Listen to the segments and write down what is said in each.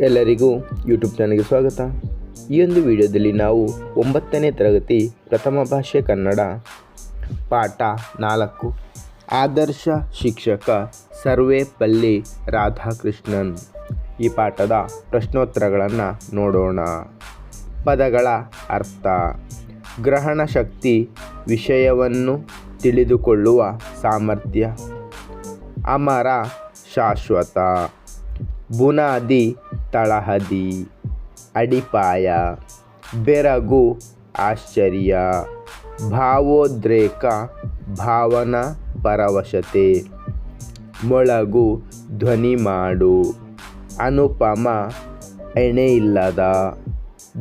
ಎಲ್ಲರಿಗೂ ಯೂಟ್ಯೂಬ್ ಚಾನಲ್ಗೆ ಸ್ವಾಗತ. ಈ ಒಂದು ವಿಡಿಯೋದಲ್ಲಿ ನಾವು ಒಂಬತ್ತನೇ ತರಗತಿ ಪ್ರಥಮ ಭಾಷೆ ಕನ್ನಡ ಪಾಠ ನಾಲ್ಕು. ಆದರ್ಶ ಶಿಕ್ಷಕ ಸರ್ವೇಪಲ್ಲಿ ರಾಧಾಕೃಷ್ಣನ್. ಈ ಪಾಠದ ಪ್ರಶ್ನೋತ್ತರಗಳನ್ನು ನೋಡೋಣ. ಪದಗಳ ಅರ್ಥ. ಗ್ರಹಣ ಶಕ್ತಿ ವಿಷಯವನ್ನು ತಿಳಿದುಕೊಳ್ಳುವ ಸಾಮರ್ಥ್ಯ. ಅಮರ ಶಾಶ್ವತ. ಬುನಾದಿ ತಳಹದಿ, ಅಡಿಪಾಯ, ಬೆರಗು, ಆಶ್ಚರ್ಯ, ಭಾವೋದ್ರೇಕ, ಭಾವನಾ ಪರವಶತೆ, ಮೊಳಗು, ಧ್ವನಿ ಮಾಡು, ಅನುಪಮ ಇಲ್ಲದ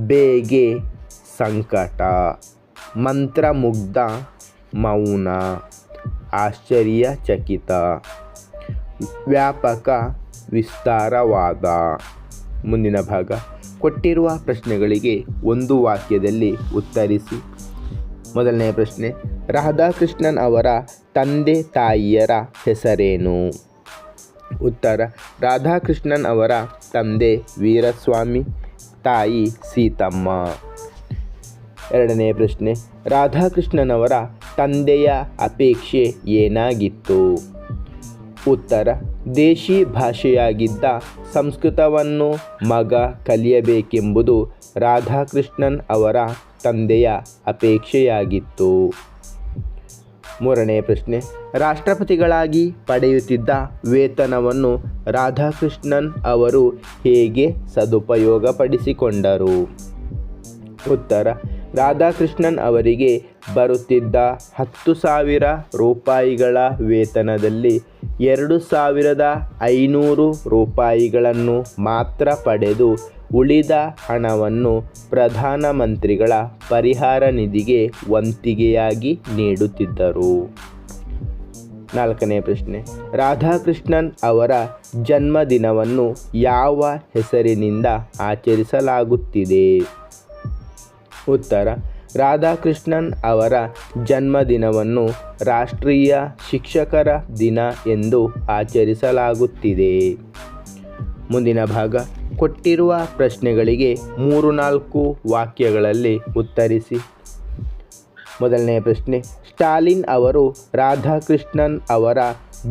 ಬೇಗೆ, ಸಂಕಟ, ಮಂತ್ರಮುಗ್ಧ, ಮೌನ, ಆಶ್ಚರ್ಯಚಕಿತ, ವ್ಯಾಪಕ, ವಿಸ್ತಾರವಾದ. ಮುಂದಿನ ಭಾಗ. ಕೊಟ್ಟಿರುವ ಪ್ರಶ್ನೆಗಳಿಗೆ ಒಂದು ವಾಕ್ಯದಲ್ಲಿ ಉತ್ತರಿಸಿ. ಮೊದಲನೆಯ ಪ್ರಶ್ನೆ, ರಾಧಾಕೃಷ್ಣನ್ ಅವರ ತಂದೆ ತಾಯಿಯರ ಹೆಸರೇನು? ಉತ್ತರ, ರಾಧಾಕೃಷ್ಣನ್ ಅವರ ತಂದೆ ವೀರಸ್ವಾಮಿ, ತಾಯಿ ಸೀತಮ್ಮ. ಎರಡನೇ ಪ್ರಶ್ನೆ ರಾಧಾಕೃಷ್ಣನವರ ತಂದೆಯ ಅಪೇಕ್ಷೆ ಏನಾಗಿತ್ತು? ಉತ್ತರ. ದೇಶಿ ಭಾಷೆಯಾಗಿದ್ದ ಸಂಸ್ಕೃತವನ್ನು ಮಗ ಕಲಿಯಬೇಕೆಂಬುದು ರಾಧಾಕೃಷ್ಣನ್ ಅವರ ತಂದೆಯ ಅಪೇಕ್ಷೆಯಾಗಿತ್ತು. ಮೂರನೇ ಪ್ರಶ್ನೆ. ರಾಷ್ಟ್ರಪತಿಗಳಾಗಿ ಪಡೆಯುತ್ತಿದ್ದ ವೇತನವನ್ನು ರಾಧಾಕೃಷ್ಣನ್ ಅವರು ಹೇಗೆ ಸದುಪಯೋಗಪಡಿಸಿಕೊಂಡರು? ಉತ್ತರ. ರಾಧಾಕೃಷ್ಣನ್ ಅವರಿಗೆ ಬರುತ್ತಿದ್ದ ಹತ್ತು ಸಾವಿರ ರೂಪಾಯಿಗಳ ವೇತನದಲ್ಲಿ ಎರಡು ಸಾವಿರದ ಐನೂರು ರೂಪಾಯಿಗಳನ್ನು ಮಾತ್ರ ಪಡೆದು ಉಳಿದ ಹಣವನ್ನು ಪ್ರಧಾನಮಂತ್ರಿಗಳ ಪರಿಹಾರ ನಿಧಿಗೆ ವಂತಿಗೆಯಾಗಿ ನೀಡುತ್ತಿದ್ದರು. ನಾಲ್ಕನೇ ಪ್ರಶ್ನೆ. ರಾಧಾಕೃಷ್ಣನ್ ಅವರ ಜನ್ಮದಿನವನ್ನು ಯಾವ ಹೆಸರಿನಿಂದ ಆಚರಿಸಲಾಗುತ್ತಿದೆ? ಉತ್ತರ ರಾಧಾಕೃಷ್ಣನ್ ಅವರ ಜನ್ಮದಿನವನ್ನು ರಾಷ್ಟ್ರೀಯ ಶಿಕ್ಷಕರ ದಿನ ಎಂದು ಆಚರಿಸಲಾಗುತ್ತಿದೆ. ಮುಂದಿನ ಭಾಗ, ಕೊಟ್ಟಿರುವ ಪ್ರಶ್ನೆಗಳಿಗೆ ಮೂರು ನಾಲ್ಕು ವಾಕ್ಯಗಳಲ್ಲಿ ಉತ್ತರಿಸಿ. ಮೊದಲನೆಯ ಪ್ರಶ್ನೆ, ಸ್ಟಾಲಿನ್ ಅವರು ರಾಧಾಕೃಷ್ಣನ್ ಅವರ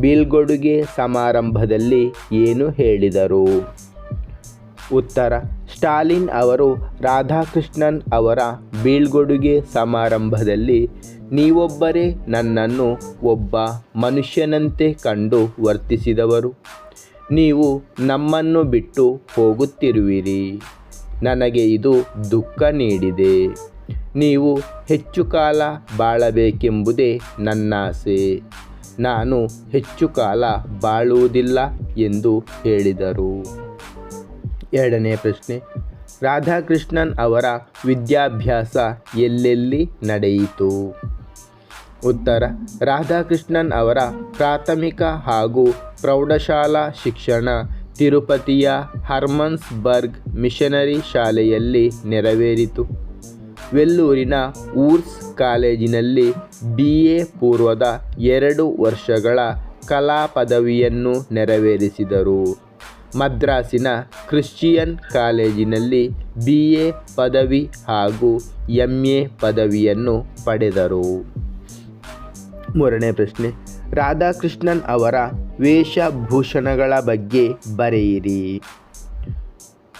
ಬೀಳ್ಗೊಡುಗೆ ಸಮಾರಂಭದಲ್ಲಿ ಏನು ಹೇಳಿದರು? ಉತ್ತರ. ಸ್ಟಾಲಿನ್ ಅವರು ರಾಧಾಕೃಷ್ಣನ್ ಅವರ ಬೀಳ್ಗೊಡುಗೆ ಸಮಾರಂಭದಲ್ಲಿ, ನೀವೊಬ್ಬರೇ ನನ್ನನ್ನು ಒಬ್ಬ ಮನುಷ್ಯನಂತೆ ಕಂಡು ವರ್ತಿಸಿದವರು. ನೀವು ನಮ್ಮನ್ನು ಬಿಟ್ಟು ಹೋಗುತ್ತಿರುವಿರಿ. ನನಗೆ ಇದು ದುಃಖ ನೀಡಿದೆ. ನೀವು ಹೆಚ್ಚು ಕಾಲ ಬಾಳಬೇಕೆಂಬುದೇ ನನ್ನಾಸೆ. ನಾನು ಹೆಚ್ಚು ಕಾಲ ಬಾಳುವುದಿಲ್ಲ ಎಂದು ಹೇಳಿದರು. ಎರಡನೇ ಪ್ರಶ್ನೆ. ರಾಧಾಕೃಷ್ಣನ್ ಅವರ ವಿದ್ಯಾಭ್ಯಾಸ ಎಲ್ಲೆಲ್ಲಿ ನಡೆಯಿತು? ಉತ್ತರ, ರಾಧಾಕೃಷ್ಣನ್ ಅವರ ಪ್ರಾಥಮಿಕ ಹಾಗೂ ಪ್ರೌಢಶಾಲಾ ಶಿಕ್ಷಣ ತಿರುಪತಿಯ ಹರ್ಮನ್ಸ್ಬರ್ಗ್ ಮಿಷನರಿ ಶಾಲೆಯಲ್ಲಿ ನೆರವೇರಿತು. ವೆಲ್ಲೂರಿನ ಊರ್ಸ್ ಕಾಲೇಜಿನಲ್ಲಿ ಬಿ ಎ ಪೂರ್ವದ ಎರಡು ವರ್ಷಗಳ ಕಲಾ ಪದವಿಯನ್ನು ನೆರವೇರಿಸಿದರು. ಮದ್ರಾಸಿನ ಕ್ರಿಶ್ಚಿಯನ್ ಕಾಲೇಜಿನಲ್ಲಿ ಬಿ ಎ ಪದವಿ ಹಾಗೂ ಎಂ ಎ ಪದವಿಯನ್ನು ಪಡೆದರು. ಮೂರನೇ ಪ್ರಶ್ನೆ. ರಾಧಾಕೃಷ್ಣನ್ ಅವರ ವೇಷಭೂಷಣಗಳ ಬಗ್ಗೆ ಬರೆಯಿರಿ.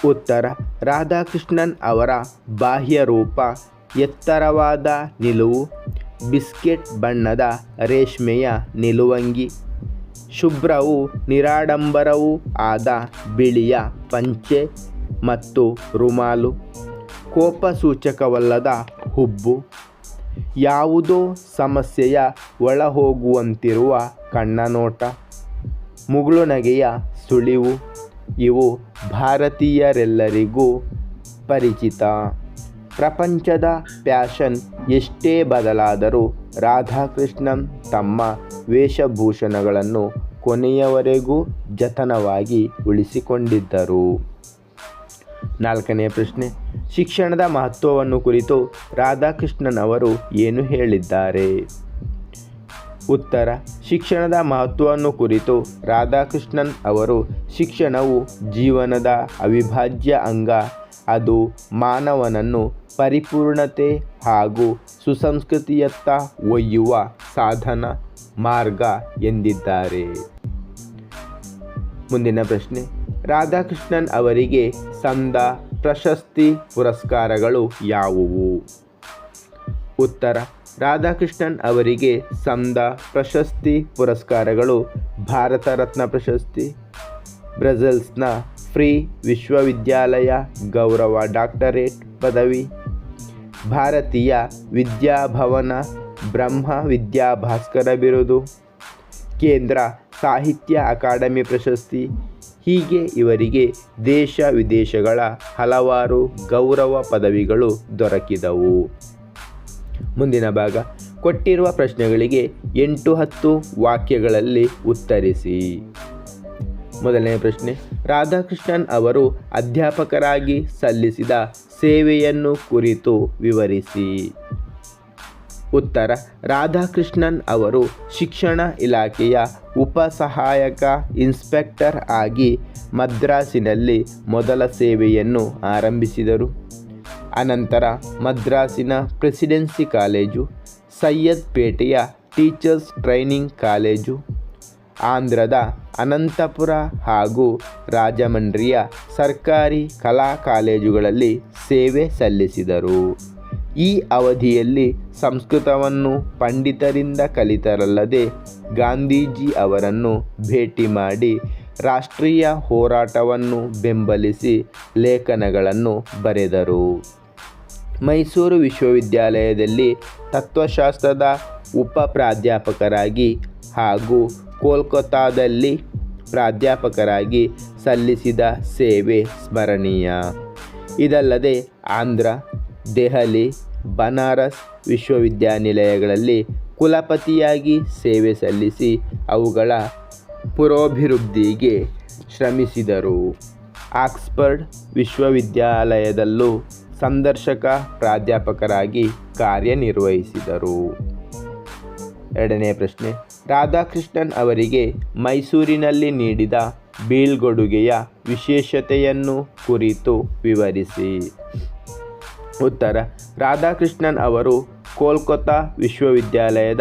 ಉತ್ತರ. ರಾಧಾಕೃಷ್ಣನ್ ಅವರ ಬಾಹ್ಯ ರೂಪ, ಎತ್ತರವಾದ ನಿಲುವು, ಬಿಸ್ಕೆಟ್ ಬಣ್ಣದ ರೇಷ್ಮೆಯ ನಿಲುವಂಗಿ ಶುಭ್ರವೂ ನಿರಾಡಂಬರವೂ ಆದ ಬಿಳಿಯ ಪಂಚೆ ಮತ್ತು ರುಮಾಲು. ಕೋಪಸೂಚಕವಲ್ಲದ ಹುಬ್ಬು. ಯಾವುದೋ ಸಮಸ್ಯೆಯ ಒಳಹೋಗುವಂತಿರುವ ಕಣ್ಣನೋಟ. ಮುಗುಳು ನಗೆಯ ಸುಳಿವು. ಇವು ಭಾರತೀಯರೆಲ್ಲರಿಗೂ ಪರಿಚಿತ. ಪ್ರಪಂಚದ ಫ್ಯಾಷನ್ ಎಷ್ಟೇ ಬದಲಾದರೂ ರಾಧಾಕೃಷ್ಣನ್ ತಮ್ಮ ವೇಷಭೂಷಣಗಳನ್ನು ಕೊನೆಯವರೆಗೂ ಜತನವಾಗಿ ಉಳಿಸಿಕೊಂಡಿದ್ದರು. ನಾಲ್ಕನೆಯ ಪ್ರಶ್ನೆ, ಶಿಕ್ಷಣದ ಮಹತ್ವವನ್ನು ಕುರಿತು ರಾಧಾಕೃಷ್ಣನ್ ಅವರು ಏನು ಹೇಳಿದ್ದಾರೆ? ಉತ್ತರ, ಶಿಕ್ಷಣದ ಮಹತ್ವವನ್ನು ಕುರಿತು ರಾಧಾಕೃಷ್ಣನ್ ಅವರು, ಶಿಕ್ಷಣವು ಜೀವನದ ಅವಿಭಾಜ್ಯ ಅಂಗ, ಅದು ಮಾನವನನ್ನು ಪರಿಪೂರ್ಣತೆ ಹಾಗೂ ಸುಸಂಸ್ಕೃತಿಯತ್ತ ಒಯ್ಯುವ ಸಾಧನ, ಮಾರ್ಗ ಎಂದಿದ್ದಾರೆ. ಮುಂದಿನ ಪ್ರಶ್ನೆ. ರಾಧಾಕೃಷ್ಣನ್ ಅವರಿಗೆ ಸಂದ ಪ್ರಶಸ್ತಿ ಪುರಸ್ಕಾರಗಳು ಯಾವುವು? ಉತ್ತರ. ರಾಧಾಕೃಷ್ಣನ್ ಅವರಿಗೆ ಸಂದ ಪ್ರಶಸ್ತಿ ಪುರಸ್ಕಾರಗಳು ಭಾರತ ರತ್ನ ಪ್ರಶಸ್ತಿ ಬ್ರಸೆಲ್ಸ್ನ ಫ್ರೀ ವಿಶ್ವವಿದ್ಯಾಲಯ ಗೌರವ ಡಾಕ್ಟರೇಟ್ ಪದವಿ ಭಾರತೀಯ ವಿದ್ಯಾಭವನ, ಬ್ರಹ್ಮ ವಿದ್ಯಾಭಾಸ್ಕರ ಬಿರುದು, ಕೇಂದ್ರ ಸಾಹಿತ್ಯ ಅಕಾಡೆಮಿ ಪ್ರಶಸ್ತಿ. ಹೀಗೆ ಇವರಿಗೆ ದೇಶ ವಿದೇಶಗಳ ಹಲವಾರು ಗೌರವ ಪದವಿಗಳು ದೊರಕಿದವು. ಮುಂದಿನ ಭಾಗ, ಕೊಟ್ಟಿರುವ ಪ್ರಶ್ನೆಗಳಿಗೆ ಎಂಟು ಹತ್ತು ವಾಕ್ಯಗಳಲ್ಲಿ ಉತ್ತರಿಸಿ. ಮೊದಲನೇ ಪ್ರಶ್ನೆ, ರಾಧಾಕೃಷ್ಣನ್ ಅವರು ಅಧ್ಯಾಪಕರಾಗಿ ಸಲ್ಲಿಸಿದ ಸೇವೆಯನ್ನು ಕುರಿತು ವಿವರಿಸಿ. ಉತ್ತರ, ರಾಧಾಕೃಷ್ಣನ್ ಅವರು ಶಿಕ್ಷಣ ಇಲಾಖೆಯ ಉಪ ಸಹಾಯಕ ಇನ್ಸ್ಪೆಕ್ಟರ್ ಆಗಿ ಮದ್ರಾಸಿನಲ್ಲಿ ಮೊದಲ ಸೇವೆಯನ್ನು ಆರಂಭಿಸಿದರು. ಅನಂತರ ಮದ್ರಾಸಿನ ಪ್ರೆಸಿಡೆನ್ಸಿ ಕಾಲೇಜು, ಸೈಯದ್ ಪೇಟೆಯ ಟೀಚರ್ಸ್ ಟ್ರೈನಿಂಗ್ ಕಾಲೇಜು ಆಂಧ್ರದ ಅನಂತಪುರ ಹಾಗೂ ರಾಜಮಂಡ್ರಿಯ ಸರ್ಕಾರಿ ಕಲಾ ಕಾಲೇಜುಗಳಲ್ಲಿ ಸೇವೆ ಸಲ್ಲಿಸಿದರು. ಈ ಅವಧಿಯಲ್ಲಿ ಸಂಸ್ಕೃತವನ್ನು ಪಂಡಿತರಿಂದ ಕಲಿತರಲ್ಲದೆ ಗಾಂಧೀಜಿ ಅವರನ್ನು ಭೇಟಿ ಮಾಡಿ ರಾಷ್ಟ್ರೀಯ ಹೋರಾಟವನ್ನು ಬೆಂಬಲಿಸಿ ಲೇಖನಗಳನ್ನು ಬರೆದರು. ಮೈಸೂರು ವಿಶ್ವವಿದ್ಯಾಲಯದಲ್ಲಿ ತತ್ವಶಾಸ್ತ್ರದ ಉಪ ಪ್ರಾಧ್ಯಾಪಕರಾಗಿ ಹಾಗೂ ಕೋಲ್ಕತ್ತಾದಲ್ಲಿ ಪ್ರಾಧ್ಯಾಪಕರಾಗಿ ಸಲ್ಲಿಸಿದ ಸೇವೆ ಸ್ಮರಣೀಯ. ಇದಲ್ಲದೆ ಆಂಧ್ರ, ದೆಹಲಿ, ಬನಾರಸ್ ವಿಶ್ವವಿದ್ಯಾನಿಲಯಗಳಲ್ಲಿ ಕುಲಪತಿಯಾಗಿ ಸೇವೆ ಸಲ್ಲಿಸಿ ಅವುಗಳ ಪುರೋಭಿವೃದ್ಧಿಗೆ ಶ್ರಮಿಸಿದರು. ಆಕ್ಸ್ಫರ್ಡ್ ವಿಶ್ವವಿದ್ಯಾಲಯದಲ್ಲೂ ಸಂದರ್ಶಕ ಪ್ರಾಧ್ಯಾಪಕರಾಗಿ ಕಾರ್ಯನಿರ್ವಹಿಸಿದರು. ಎರಡನೇ ಪ್ರಶ್ನೆ. ರಾಧಾಕೃಷ್ಣನ್ ಅವರಿಗೆ ಮೈಸೂರಿನಲ್ಲಿ ನೀಡಿದ ಬೀಳ್ಗೊಡುಗೆಯ ವಿಶೇಷತೆಯನ್ನು ಕುರಿತು ವಿವರಿಸಿ. ಉತ್ತರ. ರಾಧಾಕೃಷ್ಣನ್ ಅವರು ಕೋಲ್ಕತ್ತಾ ವಿಶ್ವವಿದ್ಯಾಲಯದ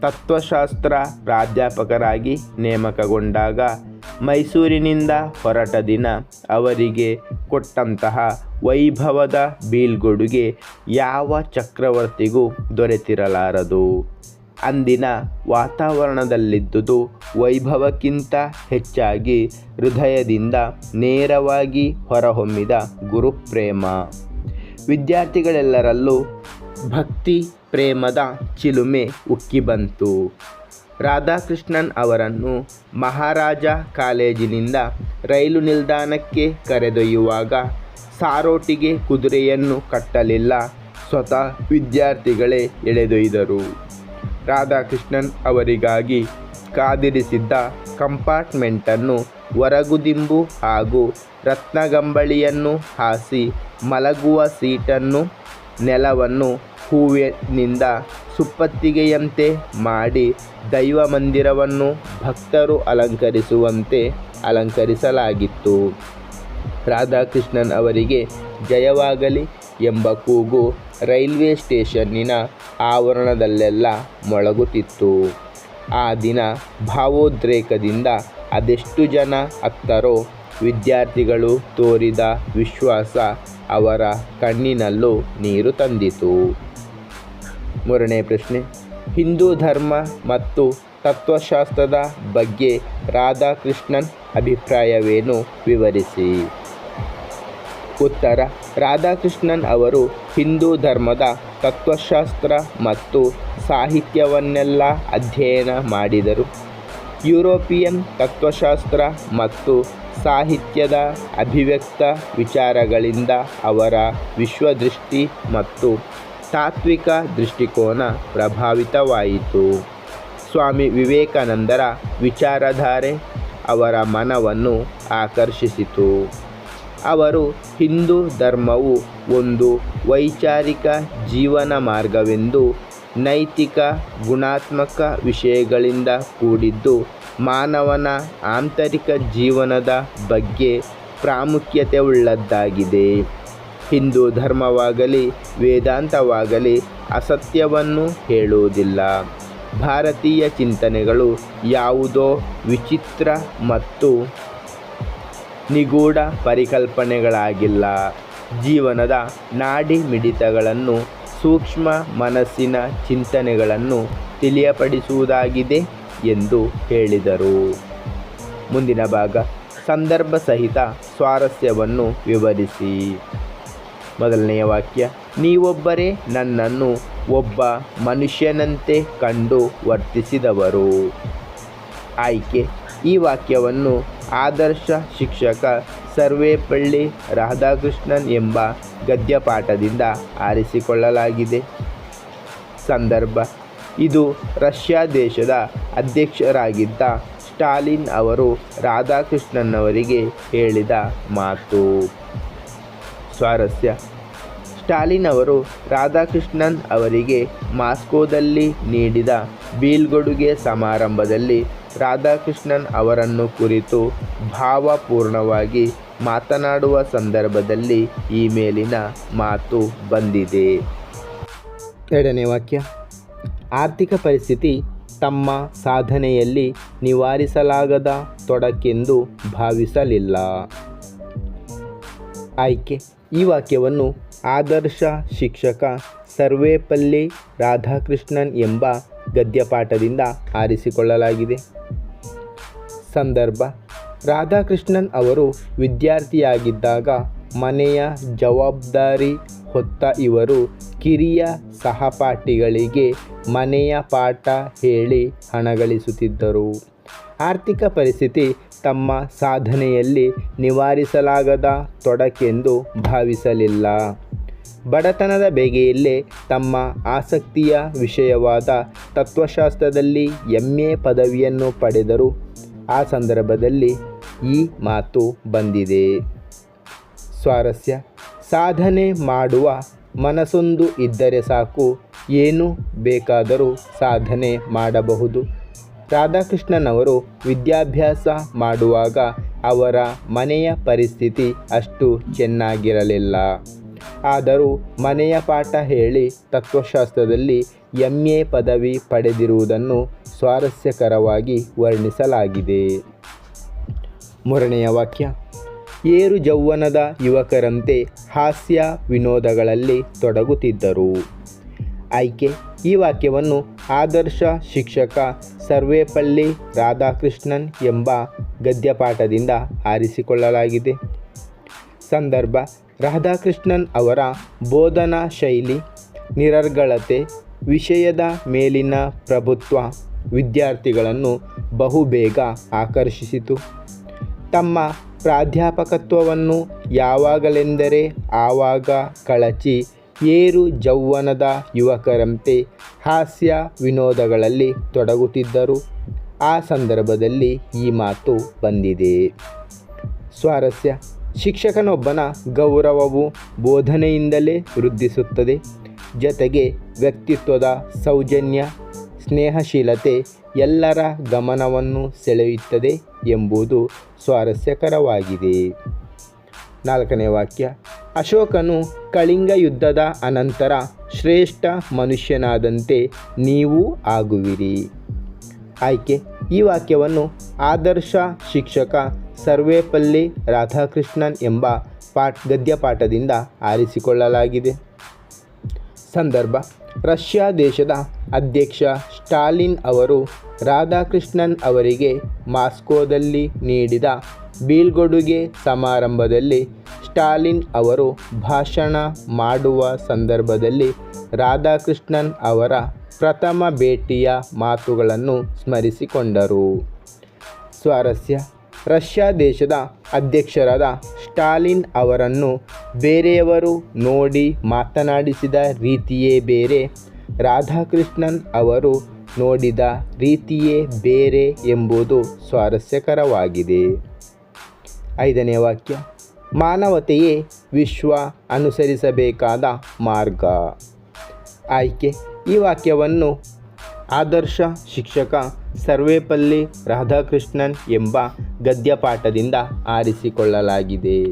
ತತ್ವಶಾಸ್ತ್ರ ಪ್ರಾಧ್ಯಾಪಕರಾಗಿ ನೇಮಕಗೊಂಡಾಗ ಮೈಸೂರಿನಿಂದ ಹೊರಟ ದಿನ ಅವರಿಗೆ ಕೊಟ್ಟಂತಹ ವೈಭವದ ಬೀಳ್ಗೊಡುಗೆ ಯಾವ ಚಕ್ರವರ್ತಿಗೂ ದೊರೆತಿರಲಾರದು. ಅಂದಿನ ವಾತಾವರಣದಲ್ಲಿದ್ದುದು ವೈಭವಕ್ಕಿಂತ ಹೆಚ್ಚಾಗಿ ಹೃದಯದಿಂದ ನೇರವಾಗಿ ಹೊರಹೊಮ್ಮಿದ ಗುರುಪ್ರೇಮ. ವಿದ್ಯಾರ್ಥಿಗಳೆಲ್ಲರಲ್ಲೂ ಭಕ್ತಿ ಪ್ರೇಮದ ಚಿಲುಮೆ ಉಕ್ಕಿ ಬಂತು. ರಾಧಾಕೃಷ್ಣನ್ ಅವರನ್ನು ಮಹಾರಾಜ ಕಾಲೇಜಿನಿಂದ ರೈಲು ನಿಲ್ದಾಣಕ್ಕೆ ಕರೆದೊಯ್ಯುವಾಗ ಸಾರೋಟಿಗೆ ಕುದುರೆಯನ್ನು ಕಟ್ಟಲಿಲ್ಲ. ಸ್ವತಃ ವಿದ್ಯಾರ್ಥಿಗಳೇ ಎಳೆದೊಯ್ದರು. ರಾಧಾಕೃಷ್ಣನ್ ಅವರಿಗಾಗಿ ಕಾದಿರಿಸಿದ್ದ ಕಂಪಾರ್ಟ್ಮೆಂಟನ್ನು ಹೊರಗುದಿಂಬು ಹಾಗೂ ರತ್ನಗಂಬಳಿಯನ್ನು ಹಾಸಿ ಮಲಗುವ ಸೀಟನ್ನು, ನೆಲವನ್ನು ಹೂವಿನಿಂದ ಸುಪ್ಪತ್ತಿಗೆಯಂತೆ ಮಾಡಿ ದೈವ ಮಂದಿರವನ್ನು ಭಕ್ತರು ಅಲಂಕರಿಸುವಂತೆ ಅಲಂಕರಿಸಲಾಗಿತ್ತು. ರಾಧಾಕೃಷ್ಣನ್ ಅವರಿಗೆ ಜಯವಾಗಲಿ. ಎಂಬ ಕೂಗು ರೈಲ್ವೆ ಸ್ಟೇಷನ್ನಿನ ಆವರಣದಲ್ಲೆಲ್ಲ ಮೊಳಗುತ್ತಿತ್ತು. ಆ ದಿನ ಭಾವೋದ್ರೇಕದಿಂದ ಅದೆಷ್ಟು ಜನ ಅತ್ತರೋ ವಿದ್ಯಾರ್ಥಿಗಳು ತೋರಿದ ವಿಶ್ವಾಸ ಅವರ ಕಣ್ಣಿನಲ್ಲೂ ನೀರು ತಂದಿತು. ಮೂರನೇ ಪ್ರಶ್ನೆ, ಹಿಂದೂ ಧರ್ಮ ಮತ್ತು ತತ್ವಶಾಸ್ತ್ರದ ಬಗ್ಗೆ ರಾಧಾಕೃಷ್ಣನ್ ಅಭಿಪ್ರಾಯವೇನು? ವಿವರಿಸಿ. ಉತ್ತರ. ರಾಧಾಕೃಷ್ಣನ್ ಅವರು ಹಿಂದೂ ಧರ್ಮದ ತತ್ವಶಾಸ್ತ್ರ ಮತ್ತು ಸಾಹಿತ್ಯವನ್ನೆಲ್ಲ ಅಧ್ಯಯನ ಮಾಡಿದರು. ಯುರೋಪಿಯನ್ ತತ್ವಶಾಸ್ತ್ರ ಮತ್ತು ಸಾಹಿತ್ಯದ ಅಭಿವ್ಯಕ್ತ ವಿಚಾರಗಳಿಂದ ಅವರ ವಿಶ್ವದೃಷ್ಟಿ ಮತ್ತು ತಾತ್ವಿಕ ದೃಷ್ಟಿಕೋನ ಪ್ರಭಾವಿತವಾಯಿತು. ಸ್ವಾಮಿ ವಿವೇಕಾನಂದರ ವಿಚಾರಧಾರೆ ಅವರ ಮನವನ್ನು ಆಕರ್ಷಿಸಿತು. ಅವರು ಹಿಂದೂ ಧರ್ಮವು ಒಂದು ವೈಚಾರಿಕ ಜೀವನ ಮಾರ್ಗವೆಂದು ನೈತಿಕ, ಗುಣಾತ್ಮಕ ವಿಷಯಗಳಿಂದ ಕೂಡಿದ್ದು ಮಾನವನ ಆಂತರಿಕ ಜೀವನದ ಬಗ್ಗೆ ಪ್ರಾಮುಖ್ಯತೆ ಉಳ್ಳದ್ದಾಗಿದೆ ಹಿಂದೂ ಧರ್ಮವಾಗಲಿ, ವೇದಾಂತವಾಗಲಿ ಅಸತ್ಯವನ್ನು ಹೇಳುವುದಿಲ್ಲ. ಭಾರತೀಯ ಚಿಂತನೆಗಳು ಯಾವುದೋ ವಿಚಿತ್ರ ಮತ್ತು ನಿಗೂಢ ಪರಿಕಲ್ಪನೆಗಳಾಗಿಲ್ಲ. ಜೀವನದ ನಾಡಿ ಮಿಡಿತಗಳನ್ನು ಸೂಕ್ಷ್ಮ ಮನಸ್ಸಿನ ಚಿಂತನೆಗಳನ್ನು ತಿಳಿಯಪಡಿಸುವುದಾಗಿದೆ ಎಂದು ಹೇಳಿದರು. ಮುಂದಿನ ಭಾಗ, ಸಂದರ್ಭ ಸಹಿತ ಸ್ವಾರಸ್ಯವನ್ನು ವಿವರಿಸಿ. ಮೊದಲನೆಯ ವಾಕ್ಯ, ನೀವೊಬ್ಬರೇ ನನ್ನನ್ನು ಒಬ್ಬ ಮನುಷ್ಯನಂತೆ ಕಂಡು ವರ್ತಿಸಿದವರು. ಆಯ್ಕೆ ಈ ವಾಕ್ಯವನ್ನು ಆದರ್ಶ ಶಿಕ್ಷಕ ಸರ್ವೇಪಳ್ಳಿ ರಾಧಾಕೃಷ್ಣನ್ ಎಂಬ ಗದ್ಯಪಾಠದಿಂದ ಆರಿಸಿಕೊಳ್ಳಲಾಗಿದೆ. ಸಂದರ್ಭ. ಇದು ರಷ್ಯಾ ದೇಶದ ಅಧ್ಯಕ್ಷರಾಗಿದ್ದ ಸ್ಟಾಲಿನ್ ಅವರು ರಾಧಾಕೃಷ್ಣನ್ ಅವರಿಗೆ ಹೇಳಿದ ಮಾತು. ಸ್ವಾರಸ್ಯ. ಸ್ಟಾಲಿನ್ ಅವರು ರಾಧಾಕೃಷ್ಣನ್ ಅವರಿಗೆ ಮಾಸ್ಕೋದಲ್ಲಿ ನೀಡಿದ ಬೀಳ್ಗೊಡುಗೆ ಸಮಾರಂಭದಲ್ಲಿ ರಾಧಾಕೃಷ್ಣನ್ ಅವರನ್ನು ಕುರಿತು ಭಾವಪೂರ್ಣವಾಗಿ ಮಾತನಾಡುವ ಸಂದರ್ಭದಲ್ಲಿ ಈ ಮೇಲಿನ ಮಾತು ಬಂದಿದೆ. ಎರಡನೇ ವಾಕ್ಯ. ಆರ್ಥಿಕ ಪರಿಸ್ಥಿತಿ ತಮ್ಮ ಸಾಧನೆಯಲ್ಲಿ ನಿವಾರಿಸಲಾಗದ ತೊಡಕೆಂದು ಭಾವಿಸಲಿಲ್ಲ. ಆಯ್ಕೆ. ಈ ವಾಕ್ಯವನ್ನು ಆದರ್ಶ ಶಿಕ್ಷಕ ಸರ್ವೇಪಲ್ಲಿ ರಾಧಾಕೃಷ್ಣನ್ ಎಂಬ ಗದ್ಯಪಾಠದಿಂದ ಆರಿಸಿಕೊಳ್ಳಲಾಗಿದೆ ಸಂದರ್ಭ. ರಾಧಾಕೃಷ್ಣನ್ ಅವರು ವಿದ್ಯಾರ್ಥಿಯಾಗಿದ್ದಾಗ ಮನೆಯ ಜವಾಬ್ದಾರಿ ಹೊತ್ತ ಇವರು ಕಿರಿಯ ಸಹಪಾಠಿಗಳಿಗೆ ಮನೆಯ ಪಾಠ ಹೇಳಿ ಹಣಗಳಿಸುತ್ತಿದ್ದರು ಆರ್ಥಿಕ ಪರಿಸ್ಥಿತಿ ತಮ್ಮ ಸಾಧನೆಯಲ್ಲಿ ನಿವಾರಿಸಲಾಗದ ತೊಡಕೆಂದು ಭಾವಿಸಲಿಲ್ಲ. ಬಡತನದ ಬೇಗೆಯಲ್ಲೇ ತಮ್ಮ ಆಸಕ್ತಿಯ ವಿಷಯವಾದ ತತ್ವಶಾಸ್ತ್ರದಲ್ಲಿ ಎಂ ಎ ಪದವಿಯನ್ನು ಪಡೆದರು. ಆ ಸಂದರ್ಭದಲ್ಲಿ ಈ ಮಾತು ಬಂದಿದೆ. ಸ್ವಾರಸ್ಯ. ಸಾಧನೆ ಮಾಡುವ ಮನಸ್ಸೊಂದು ಇದ್ದರೆ ಸಾಕು. ಏನು ಬೇಕಾದರೂ ಸಾಧನೆ ಮಾಡಬಹುದು. ರಾಧಾಕೃಷ್ಣನವರು ವಿದ್ಯಾಭ್ಯಾಸ ಮಾಡುವಾಗ ಅವರ ಮನೆಯ ಪರಿಸ್ಥಿತಿ ಅಷ್ಟು ಚೆನ್ನಾಗಿರಲಿಲ್ಲ. ಆದರೂ ಮನೆಯ ಪಾಠ ಹೇಳಿ ತತ್ವಶಾಸ್ತ್ರದಲ್ಲಿ ಎಂ ಎ ಪದವಿ ಪಡೆದಿರುವುದನ್ನು ಸ್ವಾರಸ್ಯಕರವಾಗಿ ವರ್ಣಿಸಲಾಗಿದೆ. ಮೂರನೆಯ ವಾಕ್ಯ. ಏರು ಜೌವನದ ಯುವಕರಂತೆ ಹಾಸ್ಯ ವಿನೋದಗಳಲ್ಲಿ ತೊಡಗುತ್ತಿದ್ದರು. ಆಯ್ಕೆ. ಈ ವಾಕ್ಯವನ್ನು ಆದರ್ಶ ಶಿಕ್ಷಕ ಸರ್ವೇಪಲ್ಲಿ ರಾಧಾಕೃಷ್ಣನ್ ಎಂಬ ಗದ್ಯಪಾಠದಿಂದ ಆರಿಸಿಕೊಳ್ಳಲಾಗಿದೆ. ಸಂದರ್ಭ. ರಾಧಾಕೃಷ್ಣನ್ ಅವರ ಬೋಧನಾ ಶೈಲಿ, ನಿರರ್ಗಳತೆ, ವಿಷಯದ ಮೇಲಿನ ಪ್ರಭುತ್ವ ವಿದ್ಯಾರ್ಥಿಗಳನ್ನು ಬಹುಬೇಗ ಆಕರ್ಷಿಸಿತು. ತಮ್ಮ ಪ್ರಾಧ್ಯಾಪಕತ್ವವನ್ನು ಯಾವಾಗಲೆಂದರೆ ಆವಾಗ ಕಳಚಿ ಏರು ಜೌವನದ ಯುವಕರಂತೆ ಹಾಸ್ಯ ವಿನೋದಗಳಲ್ಲಿ ತೊಡಗುತ್ತಿದ್ದರು. ಆ ಸಂದರ್ಭದಲ್ಲಿ ಈ ಮಾತು ಬಂದಿದೆ. ಸ್ವಾರಸ್ಯ. ಶಿಕ್ಷಕನೊಬ್ಬನ ಗೌರವವು ಬೋಧನೆಯಿಂದಲೇ ವೃದ್ಧಿಸುತ್ತದೆ. ಜತೆಗೆ ವ್ಯಕ್ತಿತ್ವದ ಸೌಜನ್ಯ, ಸ್ನೇಹಶೀಲತೆ ಎಲ್ಲರ ಗಮನವನ್ನು ಸೆಳೆಯುತ್ತದೆ ಎಂಬುದು ಸ್ವಾರಸ್ಯಕರವಾಗಿದೆ. ನಾಲ್ಕನೇ ವಾಕ್ಯ. ಅಶೋಕನು ಕಳಿಂಗ ಯುದ್ಧದ ಅನಂತರ ಶ್ರೇಷ್ಠ ಮನುಷ್ಯನಾದಂತೆ ನೀವು ಆಗುವಿರಿ. ಆಯ್ಕೆ. ಈ ವಾಕ್ಯವನ್ನು ಆದರ್ಶ ಶಿಕ್ಷಕ ಸರ್ವೇಪಲ್ಲಿ ರಾಧಾಕೃಷ್ಣನ್ ಎಂಬ ಪಾಠ ಗದ್ಯಪಾಠದಿಂದ ಆರಿಸಿಕೊಳ್ಳಲಾಗಿದೆ. ಸಂದರ್ಭ, ರಷ್ಯಾ ದೇಶದ ಅಧ್ಯಕ್ಷ ಸ್ಟಾಲಿನ್ ಅವರು ರಾಧಾಕೃಷ್ಣನ್ ಅವರಿಗೆ ಮಾಸ್ಕೋದಲ್ಲಿ ನೀಡಿದ ಬೀಳ್ಗೊಡುಗೆ ಸಮಾರಂಭದಲ್ಲಿ ಸ್ಟಾಲಿನ್ ಅವರು ಭಾಷಣ ಮಾಡುವ ಸಂದರ್ಭದಲ್ಲಿ ರಾಧಾಕೃಷ್ಣನ್ ಅವರ ಪ್ರಥಮ ಭೇಟಿಯ ಮಾತುಗಳನ್ನು ಸ್ಮರಿಸಿಕೊಂಡರು. ಸ್ವಾರಸ್ಯ. ರಷ್ಯಾ ದೇಶದ ಅಧ್ಯಕ್ಷರಾದ ಸ್ಟಾಲಿನ್ ಅವರನ್ನು ಬೇರೆಯವರು ನೋಡಿ ಮಾತನಾಡಿಸಿದ ರೀತಿಯೇ ಬೇರೆ, ರಾಧಾಕೃಷ್ಣನ್ ಅವರು ನೋಡಿದ ರೀತಿಯೇ ಬೇರೆ ಎಂಬುದು ಸ್ವಾರಸ್ಯಕರವಾಗಿದೆ. ಐದನೇ ವಾಕ್ಯ, ಮಾನವತೆಯೇ ವಿಶ್ವ ಅನುಸರಿಸಬೇಕಾದ ಮಾರ್ಗ. ಆಯ್ಕೆ, ಈ ವಾಕ್ಯವನ್ನು ಆದರ್ಶ ಶಿಕ್ಷಕ ಸರ್ವೇಪಲ್ಲಿ ರಾಧಾಕೃಷ್ಣನ್ ಎಂಬ ಗದ್ಯಪಾಠದಿಂದ ಆರಿಸಿಕೊಳ್ಳಲಾಗಿದೆ.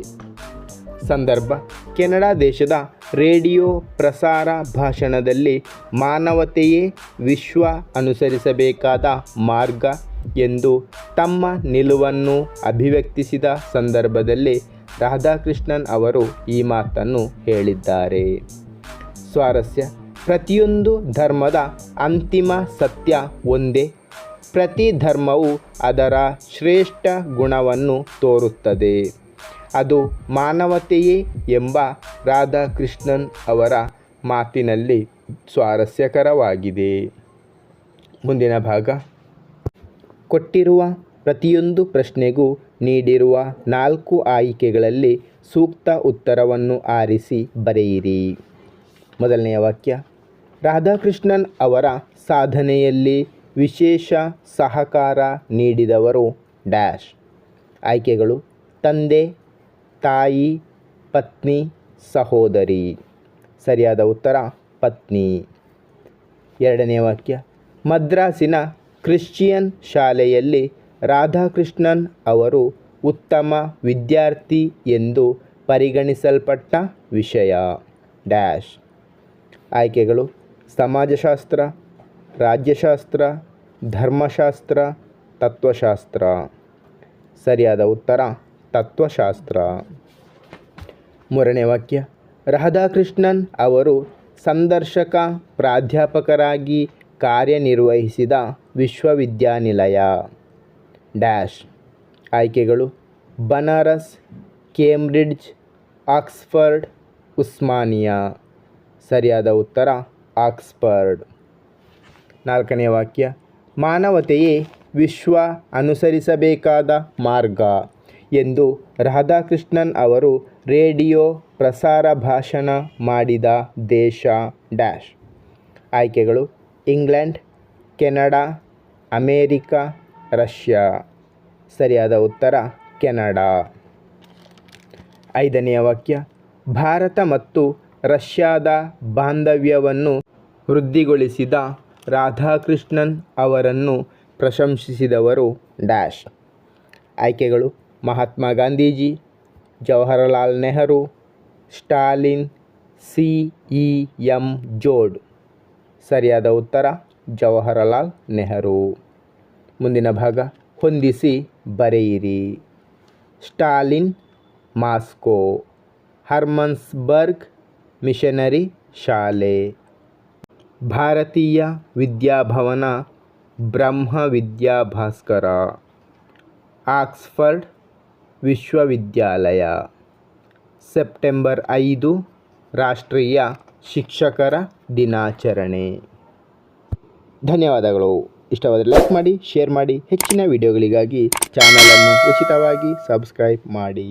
ಸಂದರ್ಭ. ಕೆನಡಾ ದೇಶದ ರೇಡಿಯೋ ಪ್ರಸಾರ ಭಾಷಣದಲ್ಲಿ ಮಾನವತೆಯೇ ವಿಶ್ವ ಅನುಸರಿಸಬೇಕಾದ ಮಾರ್ಗ ಎಂದು ತಮ್ಮ ನಿಲುವನ್ನು ಅಭಿವ್ಯಕ್ತಿಸಿದ ಸಂದರ್ಭದಲ್ಲಿ ರಾಧಾಕೃಷ್ಣನ್ ಅವರು ಈ ಮಾತನ್ನು ಹೇಳಿದ್ದಾರೆ. ಸ್ವಾರಸ್ಯ. ಪ್ರತಿಯೊಂದು ಧರ್ಮದ ಅಂತಿಮ ಸತ್ಯ ಒಂದೇ. ಪ್ರತಿ ಧರ್ಮವು ಅದರ ಶ್ರೇಷ್ಠ ಗುಣವನ್ನು ತೋರುತ್ತದೆ. ಅದು ಮಾನವತೆಯೇ ಎಂಬ ರಾಧಾಕೃಷ್ಣನ್ ಅವರ ಮಾತಿನಲ್ಲಿ ಸ್ವಾರಸ್ಯಕರವಾಗಿದೆ. ಮುಂದಿನ ಭಾಗ. ಕೊಟ್ಟಿರುವ ಪ್ರತಿಯೊಂದು ಪ್ರಶ್ನೆಗೂ ನೀಡಿರುವ ನಾಲ್ಕು ಆಯ್ಕೆಗಳಲ್ಲಿ ಸೂಕ್ತ ಉತ್ತರವನ್ನು ಆರಿಸಿ ಬರೆಯಿರಿ. ಮೊದಲನೆಯ ವಾಕ್ಯ. ರಾಧಾಕೃಷ್ಣನ್ ಅವರ ಸಾಧನೆಯಲ್ಲಿ ವಿಶೇಷ ಸಹಕಾರ ನೀಡಿದವರು ಡ್ಯಾಶ್. ಆಯ್ಕೆಗಳು, ತಂದೆ, ತಾಯಿ, ಪತ್ನಿ, ಸಹೋದರಿ. ಸರಿಯಾದ ಉತ್ತರ, ಪತ್ನಿ. ಎರಡನೇ ವಾಕ್ಯ. ಮದ್ರಾಸಿನ ಕ್ರಿಶ್ಚಿಯನ್ ಶಾಲೆಯಲ್ಲಿ ರಾಧಾಕೃಷ್ಣನ್ ಅವರು ಉತ್ತಮ ವಿದ್ಯಾರ್ಥಿ ಎಂದು ಪರಿಗಣಿಸಲ್ಪಟ್ಟ ವಿಷಯ. ಡ್ಯಾಶ್. ಆಯ್ಕೆಗಳು ಸಮಾಜಶಾಸ್ತ್ರ, ರಾಜ್ಯಶಾಸ್ತ್ರ, ಧರ್ಮಶಾಸ್ತ್ರ, ತತ್ವಶಾಸ್ತ್ರ. ಸರಿಯಾದ ಉತ್ತರ, ತತ್ವಶಾಸ್ತ್ರ. ಮೂರನೇ ವಾಕ್ಯ. ರಾಧಾಕೃಷ್ಣನ್ ಅವರು ಸಂದರ್ಶಕ, ಪ್ರಾಧ್ಯಾಪಕರಾಗಿ ಕಾರ್ಯನಿರ್ವಹಿಸಿದ ವಿಶ್ವವಿದ್ಯಾನಿಲಯ. ಡ್ಯಾಶ್. ಆಯ್ಕೆಗಳು. Banaras, Cambridge, Oxford, Osmania. ಸರಿಯಾದ ಉತ್ತರ ಆಕ್ಸ್ಫರ್ಡ್. ನಾಲ್ಕನೇ ವಾಕ್ಯ, ಮಾನವತೆಯೇ ವಿಶ್ವ ಅನುಸರಿಸಬೇಕಾದ ಮಾರ್ಗ ಎಂದು ರಾಧಾಕೃಷ್ಣನ್ ಅವರು ರೇಡಿಯೋ ಪ್ರಸಾರ ಭಾಷಣ ಮಾಡಿದ ದೇಶ ಡ್ಯಾಶ್. ಆಯ್ಕೆಗಳು, ಇಂಗ್ಲೆಂಡ್, ಕೆನಡಾ, ಅಮೇರಿಕಾ, ರಷ್ಯಾ. ಸರಿಯಾದ ಉತ್ತರ, ಕೆನಡಾ. ಐದನೆಯ ವಾಕ್ಯ, ಭಾರತ ಮತ್ತು ರಷ್ಯಾದ ಬಾಂಧವ್ಯವನ್ನು ವೃದ್ಧಿಗೊಳಿಸಿದ ರಾಧಾಕೃಷ್ಣನ್ ಅವರನ್ನು ಪ್ರಶಂಸಿಸಿದವರು ಡ್ಯಾಶ್. ಆಯ್ಕೆಗಳು Mahatma Gandhiji, Jawaharlal Nehru, Stalin, C E M Joad. ಸರಿಯಾದ ಉತ್ತರ ಜವಾಹರಲಾಲ್ ನೆಹರು. ಮುಂದಿನ ಭಾಗ ಹೊಂದಿಸಿ ಬರೆಯಿರಿ. ಸ್ಟಾಲಿನ್, ಮಾಸ್ಕೋ, ಹರ್ಮನ್ಸ್ಬರ್ಗ್ ಮಿಷನರಿ ಶಾಲೆ. ಭಾರತೀಯ ವಿದ್ಯಾಭವನ ಬ್ರಹ್ಮ ವಿದ್ಯಾಭಾಸ್ಕರ. ಆಕ್ಸ್ಫರ್ಡ್ ವಿಶ್ವವಿದ್ಯಾಲಯ. ಸೆಪ್ಟೆಂಬರ್ ಐದು, ರಾಷ್ಟ್ರೀಯ ಶಿಕ್ಷಕರ ದಿನಾಚರಣೆ. ಧನ್ಯವಾದಗಳು. ಇಷ್ಟವಾದರೆ ಲೈಕ್ ಮಾಡಿ, ಶೇರ್ ಮಾಡಿ, ಹೆಚ್ಚಿನ ವಿಡಿಯೋಗಳಿಗಾಗಿ ಚಾನಲನ್ನು ಉಚಿತವಾಗಿ ಸಬ್ಸ್ಕ್ರೈಬ್ ಮಾಡಿ.